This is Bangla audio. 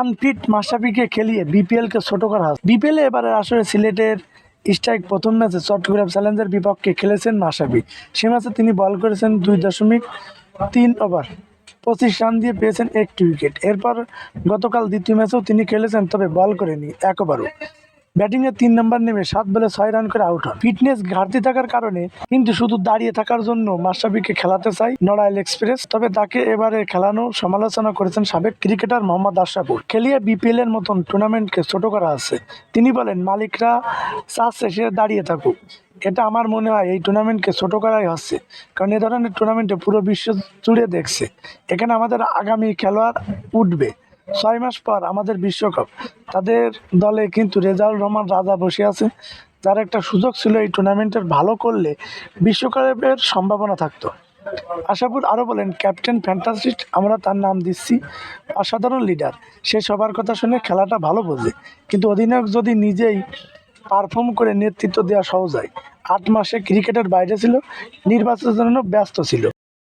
আনফিট মাশরাফিকে খেলিয়ে বিপিএলকে ছোট করা হয় বিপিএলে এবারে আসলে সিলেটের স্ট্রাইক প্রথম ম্যাচে চট্টগ্রাম চ্যালেঞ্জের বিপক্ষে খেলেছেন মাশরাফি। সে ম্যাচে তিনি বল করেছেন দুই দশমিক তিন ওভার, পঁচিশ রান দিয়ে পেয়েছেন একটি উইকেট। এরপর গতকাল দ্বিতীয় ম্যাচেও তিনি খেলেছেন, তবে বল করেনি একবারও ব্যাটিংয়ে তিন নম্বর নেমে সাত বলে ছয় রান করে আউট হন। ফিটনেস ঘাটতি থাকার কারণে কিন্তু শুধু দাঁড়িয়ে থাকার জন্য মাশরাফিকে খেলাতে চাই নড়াইল এক্সপ্রেস। তবে তাকে এবারে খেলানো সমালোচনা করেছেন সাবেক ক্রিকেটার মোহাম্মদ আশরাফুল। খেলিয়ে বিপিএল এর মতন টুর্নামেন্টকে ছোট করা আছে। তিনি বলেন, মালিকরা চাচ্ছে সে দাঁড়িয়ে থাকুক। এটা আমার মনে হয় এই টুর্নামেন্টকে ছোট করাই হচ্ছে। কারণ এ ধরনের টুর্নামেন্টে পুরো বিশ্ব জুড়ে দেখছে। এখানে আমাদের আগামী খেলোয়াড় উঠবে। ছয় মাস পর আমাদের বিশ্বকাপ। তাদের দলে কিন্তু রেজাউল রহমান রাজা বসে আছে। যার একটা সুযোগ ছিল এই টুর্নামেন্টের ভালো করলে বিশ্বকাপের সম্ভাবনা থাকতো। আশাপুর আরও বলেন, ক্যাপ্টেন ফ্যান্টাসিস্ট, আমরা তার নাম দিচ্ছি। অসাধারণ লিডার সে সবার কথা শুনে খেলাটা ভালো বোঝে। কিন্তু অধিনায়ক যদি নিজেই পারফর্ম করে নেতৃত্ব দেওয়া সহজ হয়। আট মাসে ক্রিকেটের বাইরে ছিল, নির্বাচনের জন্য ব্যস্ত ছিল।